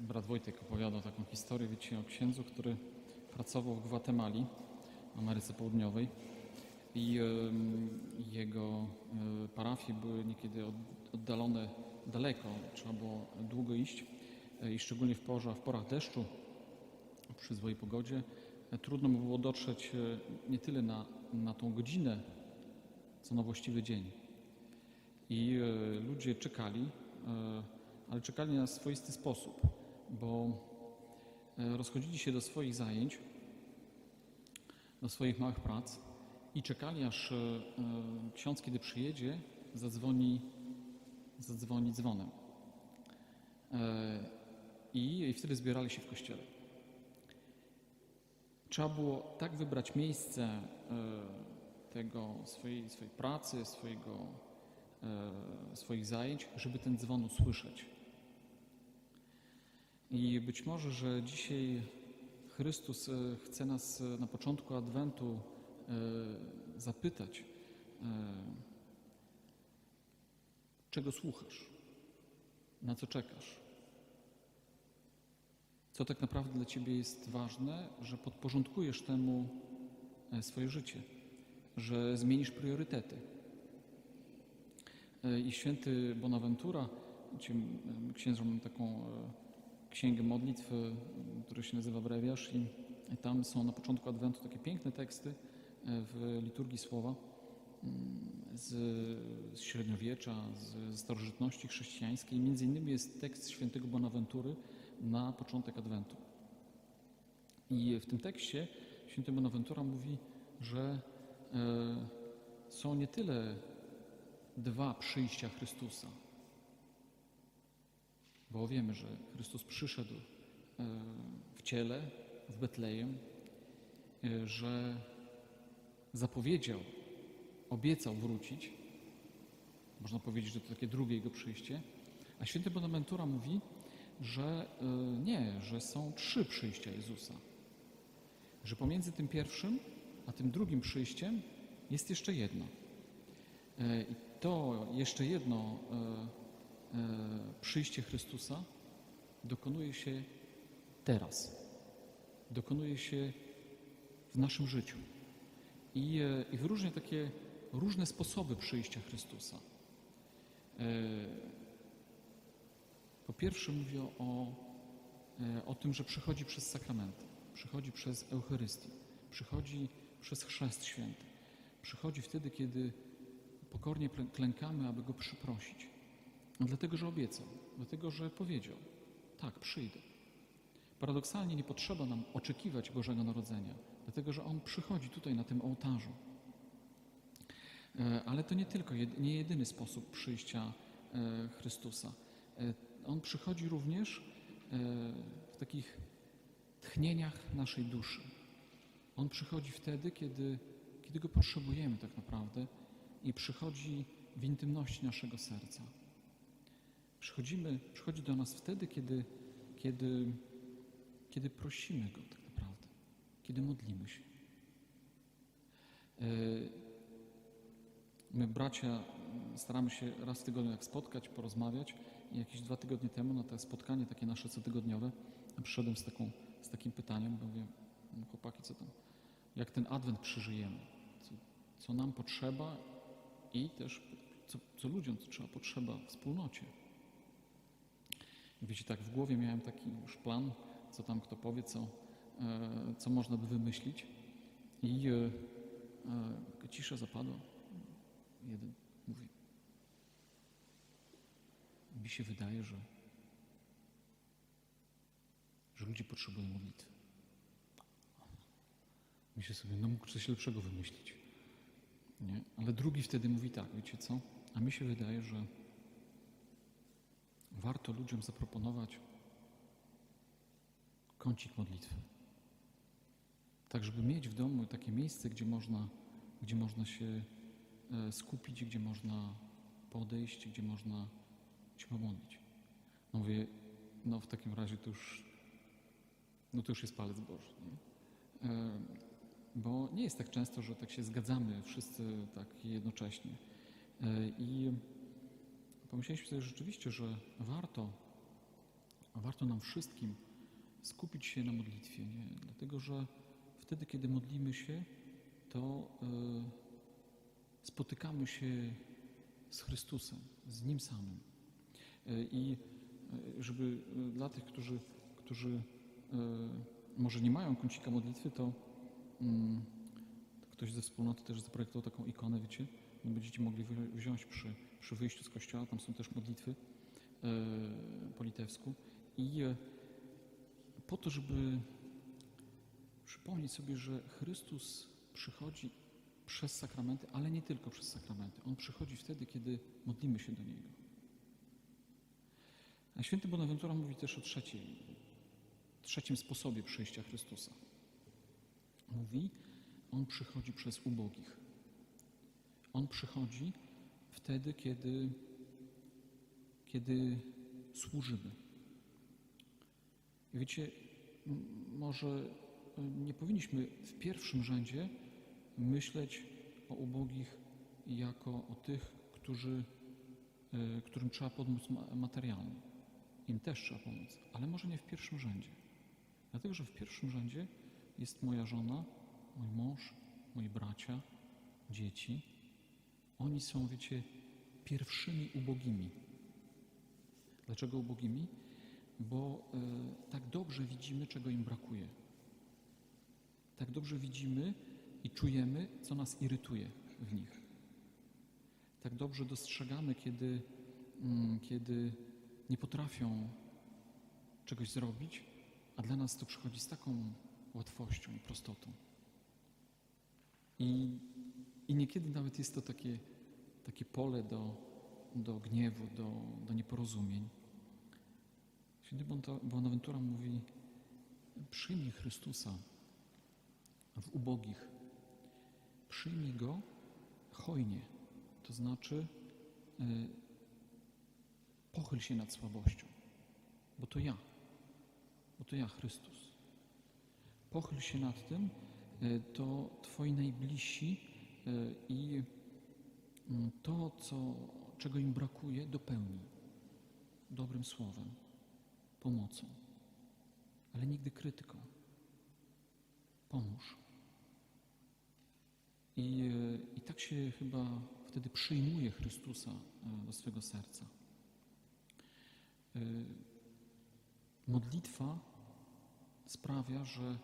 brat Wojtek opowiadał taką historię, wiecie, o księdzu, który pracował w Gwatemali, Ameryce Południowej. I jego e, parafie były niekiedy od- oddalone daleko, trzeba było długo iść. E, i szczególnie w, porze, w porach deszczu, przy złej pogodzie, e, trudno mu było dotrzeć nie tyle na, na tą godzinę, co na właściwy dzień. I ludzie czekali, ale czekali na swoisty sposób, bo e, rozchodzili się do swoich zajęć, do swoich małych prac i czekali, aż e, e, ksiądz, kiedy przyjedzie, zadzwoni, zadzwoni dzwonem. I, wtedy zbierali się w kościele. Trzeba było tak wybrać miejsce tego swojej, swojej pracy, swojego, swoich zajęć, żeby ten dzwon usłyszeć. I być może, że dzisiaj Chrystus e, chce nas e, na początku Adwentu e, zapytać, czego słuchasz, na co czekasz. Co tak naprawdę dla Ciebie jest ważne, że podporządkujesz temu swoje życie, że zmienisz priorytety. I święty Bonaventura, księża mam taką księgę modlitw, która się nazywa Brewiarz i tam są na początku Adwentu takie piękne teksty e, w liturgii słowa mm, z, średniowiecza, z, starożytności chrześcijańskiej. Między innymi jest tekst świętego Bonaventury na początek Adwentu. I w tym tekście święty Bonaventura mówi, że e, są nie tyle dwa przyjścia Chrystusa, bo wiemy, że Chrystus przyszedł e, w ciele, w Betlejem, e, że zapowiedział, obiecał wrócić. Można powiedzieć, że to takie drugie jego przyjście. A święty Bonaventura mówi, że e, nie, że są trzy przyjścia Jezusa. Że pomiędzy tym pierwszym a tym drugim przyjściem jest jeszcze jedno. I to jeszcze jedno przyjście Chrystusa dokonuje się teraz. Dokonuje się w naszym życiu. I, e, i wyróżnia takie różne sposoby przyjścia Chrystusa. E, Po pierwsze mówię o, e, o tym, że przychodzi przez sakramenty, przychodzi przez Eucharystię, przychodzi przez chrzest święty. Przychodzi wtedy, kiedy pokornie klękamy, aby Go przyprosić. No Dlatego, że obiecał, dlatego, że powiedział, tak, przyjdę. Paradoksalnie nie potrzeba nam oczekiwać Bożego Narodzenia, dlatego, że On przychodzi tutaj na tym ołtarzu. E, Ale to nie tylko, nie jedyny sposób przyjścia e, Chrystusa. E, On przychodzi również w takich tchnieniach naszej duszy. On przychodzi wtedy, kiedy, kiedy Go potrzebujemy tak naprawdę i przychodzi w intymności naszego serca. Przychodzimy, przychodzi do nas wtedy, kiedy, kiedy, kiedy prosimy Go tak naprawdę, kiedy modlimy się. E, My, bracia, staramy się raz w tygodniu jak spotkać, porozmawiać. I jakieś dwa tygodnie temu na to spotkanie takie nasze cotygodniowe przyszedłem z, taką, z takim pytaniem, bo "No, chłopaki, co tam, jak ten adwent przeżyjemy, co, co nam potrzeba i też co, co ludziom co trzeba potrzeba w wspólnocie. Wiecie, tak w głowie miałem taki już plan, co tam kto powie, co, e, co można by wymyślić. I e, e, cisza zapadła. Jeden mówi. Mi się wydaje, że, że ludzie potrzebują modlitwy. Myślę sobie, no mógł coś lepszego wymyślić. Nie? Ale drugi wtedy mówi tak, wiecie co? A mi się wydaje, że warto ludziom zaproponować kącik modlitwy. Tak, żeby mieć w domu takie miejsce, gdzie można, gdzie można się e, skupić, gdzie można podejść, gdzie można się pomodlić. No mówię, no w takim razie to już, no to już jest palec Boży. Nie? E, Bo nie jest tak często, że tak się zgadzamy wszyscy tak jednocześnie. E, I pomyśleliśmy sobie rzeczywiście, że warto warto nam wszystkim skupić się na modlitwie, nie? dlatego że wtedy, kiedy modlimy się, to e, spotykamy się z Chrystusem, z Nim samym. E, I e, żeby dla tych, którzy, którzy może nie mają kącika modlitwy, to mm, ktoś ze wspólnoty też zaprojektował taką ikonę, wiecie, będziecie mogli wziąć przy, przy wyjściu z kościoła, tam są też modlitwy e, po litewsku i e, po to, żeby przypomnieć sobie, że Chrystus przychodzi przez sakramenty, ale nie tylko przez sakramenty. On przychodzi wtedy, kiedy modlimy się do Niego. A święty Bonaventura mówi też o trzeciej, trzecim sposobie przyjścia Chrystusa. Mówi, On przychodzi przez ubogich. On przychodzi wtedy, kiedy, kiedy służymy. I wiecie, może y, nie powinniśmy w pierwszym rzędzie myśleć o ubogich jako o tych, którzy, y, którym trzeba pomóc ma- materialnie. Im też trzeba pomóc, ale może nie w pierwszym rzędzie. Dlatego, że w pierwszym rzędzie jest moja żona, mój mąż, moi bracia, dzieci. Oni są, wiecie, pierwszymi ubogimi. Dlaczego ubogimi? Bo e, tak dobrze widzimy, czego im brakuje. Tak dobrze widzimy i czujemy, co nas irytuje w nich. Tak dobrze dostrzegamy, kiedy, mm, kiedy nie potrafią czegoś zrobić, a dla nas to przychodzi z taką łatwością i prostotą. I, i niekiedy nawet jest to takie, takie pole do, do gniewu, do, do nieporozumień. Święty Bonaventura mówi, przyjmij Chrystusa w ubogich. Przyjmij Go hojnie, to znaczy y, pochyl się nad słabością, bo to ja, bo to ja, Chrystus. Pochyl się nad tym, y, to Twoi najbliżsi i mm, to, co, czego im brakuje, dopełnij dobrym słowem, pomocą, ale nigdy krytyką. Pomóż. I, e, I tak się chyba wtedy przyjmuje Chrystusa e, do swego serca. E, Modlitwa sprawia, że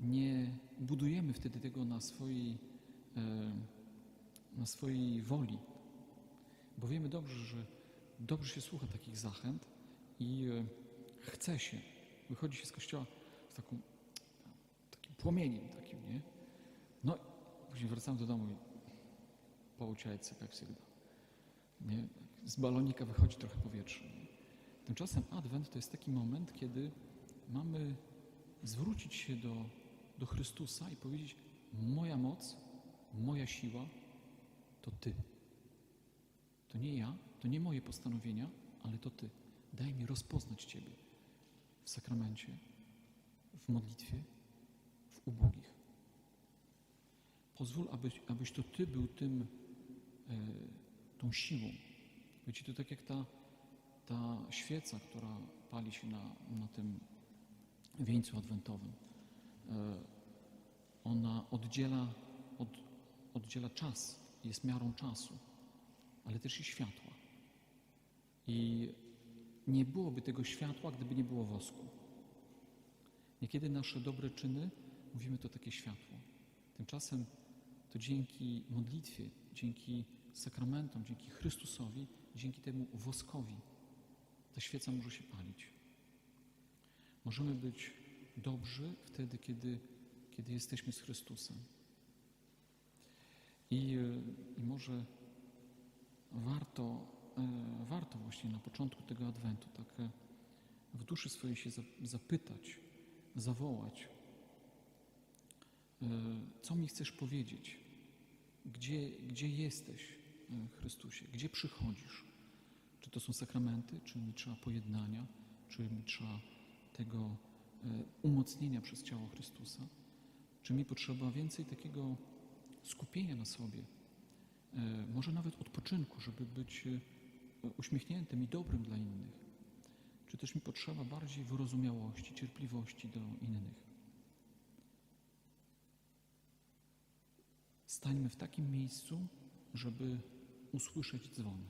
nie budujemy wtedy tego na swojej, e, na swojej woli, bo wiemy dobrze, że dobrze się słucha takich zachęt i e, chce się, wychodzi się z kościoła z taką, takim płomieniem takim, nie? No, później wracamy do domu i получается, jak всегда. Nie? Z balonika wychodzi trochę powietrze. Nie? Tymczasem Adwent to jest taki moment, kiedy mamy zwrócić się do, do Chrystusa i powiedzieć: Moja moc, moja siła to Ty. To nie ja, to nie moje postanowienia, ale to Ty. Daj mi rozpoznać Ciebie w sakramencie, w modlitwie, w ubogich. Pozwól, abyś, abyś to Ty był tym, e, tą siłą. Wiecie, to tak jak ta, ta świeca, która pali się na, na tym wieńcu adwentowym. E, ona oddziela, od, oddziela czas, jest miarą czasu, ale też i światła. I nie byłoby tego światła, gdyby nie było wosku. Niekiedy nasze dobre czyny, mówimy to takie światło. Tymczasem to dzięki modlitwie, dzięki sakramentom, dzięki Chrystusowi, dzięki temu woskowi ta świeca może się palić. Możemy być dobrzy wtedy, kiedy, kiedy jesteśmy z Chrystusem. I, i może warto, e, warto właśnie na początku tego Adwentu tak e, w duszy swojej się za- zapytać, zawołać, e, co mi chcesz powiedzieć, gdzie, gdzie jesteś, Chrystusie, gdzie przychodzisz. Czy to są sakramenty, czy mi trzeba pojednania, czy mi trzeba tego umocnienia przez ciało Chrystusa, czy mi potrzeba więcej takiego skupienia na sobie, e, może nawet odpoczynku, żeby być e, uśmiechniętym i dobrym dla innych. czy też mi potrzeba bardziej wyrozumiałości, cierpliwości do innych. Stańmy w takim miejscu, żeby usłyszeć dzwon.